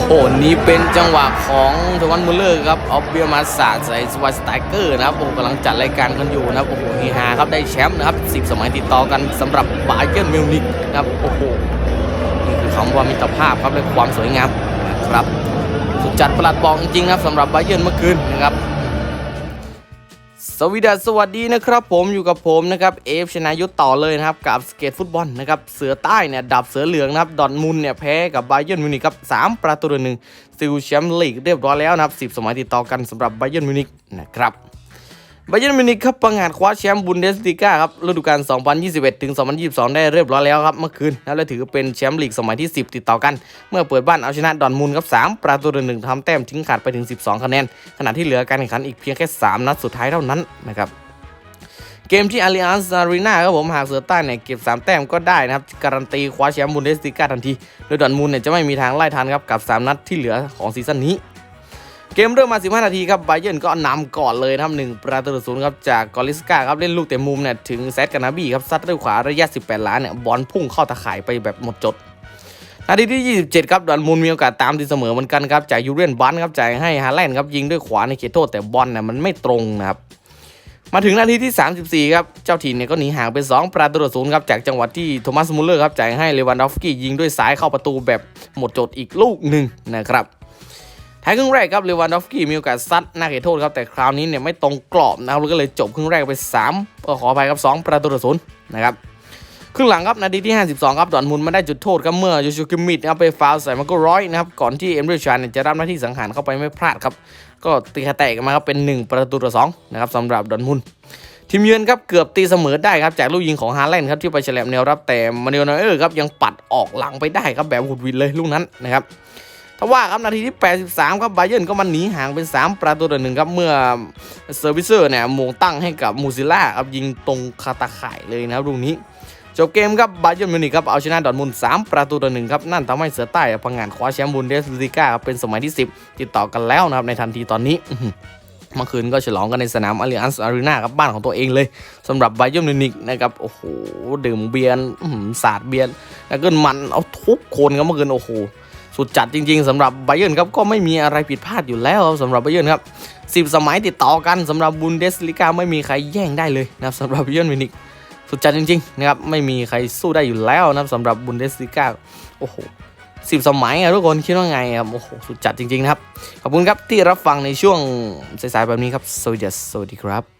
อ้โห นี่เป็นจังหวะของทวันมุลเลอร์ครับออฟเบียมาสาดใส่สวายสไตเกอร์นะครับโอ้โหกำลังจัดรายการกันอยู่นะครับโอ้โหเฮฮาครับได้แชมป์นะครับ10สมัยติดต่อกันสำหรับบาเยิร์นมิวนิกนะครับโอ้โหนี่คือคำว่ามิตรภาพครับและความสวยงามนะครับสุดจัดประหลัดบอกจริงๆครับสำหรับบาเยิร์นเมื่อคืนนะครับ สวีดัสสวัสดีนะครับผมอยู่กับผมนะครับเอฟชนายุทธต่อเลยนะครับกับสเกตฟุตบอลนะครับเสือใต้เนี่ยดับเสือเหลืองนะครับดอนมุนเนี่ยแพ้กับไบเยนมิวนิกครับสามประตูต่อหนึ่งซิลแชมป์ลีกเรียบร้อยแล้วนะครับสิบสมัยติดต่อกันสำหรับไบเยนมิวนิกนะครับ ไบเย r n นมิวนิกครับประกาศคว้าแชมป์บุนเดสลิก้าครับฤดูกาล 2021 ถึง 2022 ได้เรียบร้อยแล้วครับเมื่อคืนนะและถือเป็นแชมป์ลีกสมัยที่ 10 ติดต่อกัน เมื่อเปิดบ้านเอาชนะดอร์ทมุนด์ครับ 3 ประตูต่อหนึ่งทำแต้มทิ้งขาดไปถึง 12 คะแนน ขณะที่เหลือการแข่งขันอีกเพียงแค่ 3 นัดสุดท้ายเท่านั้นนะครับเกมที่อาริอันซารีนาครับผมหากเสือใต้เนี่ยเก็บ 3 แต้มก็ได้นะครับ การันตีคว้าแชมป์บุนเดสติก้าทันที โดยดอนมูลเนี่ยจะไม่มีทางไล่ทันครับกับ 3 นัดที่เหลือของซีซั่นนี้ เกมเริ่มมา 15 นาทีครับไบเยนก็นำก่อนเลยนะครับ1ประตูศูนย์ครับจากกอลิสกาครับเล่นลูกเตะมุมเนี่ยถึงแซดกานาบีครับซัดด้วยขวาระยะ 18 ล้านเนี่ยบอลพุ่งเข้าตะข่ายไปแบบหมดจดนาทีที่ 27 ครับดอนมูลมีโอกาสตามตีเสมอเหมือนกันครับจากยูเรนบันครับจ่ายให้ฮาแลนด์ครับยิงด้วยขวาในเขตโทษแต่บอลเนี่ยมันไม่ตรงนะครับมาถึงนาทีที่ 34 ครับ เจ้าถิ่นเนี่ยก็หนีห่างไป2ประตูต่อศูนย์ครับ จากจังหวะที่โทมัสมุลเลอร์ครับจ่ายให้เลวันดอฟสกี้ยิงด้วยซ้ายเข้าประตูแบบหมดจดอีกลูกหนึ่งนะครับ ท้ายครึ่งแรกครับเลวันดอฟสกี้มีโอกาสซัดหน้าเขตโทษครับแต่คราวนี้เนี่ยไม่ตรงกรอบนะครับก็เลยจบครึ่งแรกไป3เออขออภัยครับ 2 ประตูต่อศูนย์นะครับครึ่งหลังครับนาทีที่ 52 ครับดอนมุนมาได้จุดโทษครับเมื่อยูชูกิมิดนะครับไปฟาวใส่มาก็ร้อยนะครับก่อนที่เอ็มเบรชานเนี่ยจะรับหน้าที่สังหารเข้าไปไม่พลาดครับก็ตีขาแตกกันมาครับเป็น 1 ประตูต่อ2นะครับสำหรับดอนมุนทีมเยือนครับเกือบตีเสมอได้ครับจากลูกยิงของฮาแลนด์ครับที่ไปเฉลบแนวรับแต่มาเนลนอยเออร์ครับยังปัดออกหลังไปได้ครับแบบหุดวิดเลยลูกนั้นนะครับ ทว่าครับนาทีที่ 83 ครับไบเยนก็มันหนีห่างเป็น 3 ประตูต่อหนึ่งครับเมื่อเซอร์วิเซอร์เนี่ยมงตั้งให้กับมูซิล่าครับยิงตรงคาตาข่ายเลยนะครับลูกนี้จบเกมครับไบเยนมิวนิกครับเอาชนะดอทมุน3ประตูต่อหนึ่งครับนั่นทำให้เสือใต้พังงานคว้าแชมป์บุนเดสลิก้าครับเป็นสมัยที่ 10 ติดต่อกันแล้วนะครับในทันทีตอนนี้เมื่อคืนก็ฉลองกันในสนามอาริอันส์อารีนาครับบ้านของตัวเองเลยสำหรับไบเย r n นมิวนิกนะครับโอ้โหดื่มเบียร์สาดเบียร์แล้วก็มันเอาทุกคนครับเมื่อคืนโอ้โห สุดจัดจริง ๆสำหรับไบเย r n ครับก็ไม่มีอะไรผิดพลาดอยู่แล้วครับสำหรับไบเย r n ครับ10สมัยติดต่อกันสำหรับบุนเดสลิก้าไม่มีใครแย่งได้เลยนะครับสำหรับไบเยนมินิกสุดจัดจริงๆนะครับไม่มีใครสู้ได้อยู่แล้วนะครับสำหรับบุนเดสลิก้าโอ้โหสิบสมัยอะทุกคนคิดว่าไงครับโอ้โหสุดจัดจริงๆนะครับขอบคุณครับที่รับฟังในช่วงสายๆแบบนี้ครับสวัสดีครับ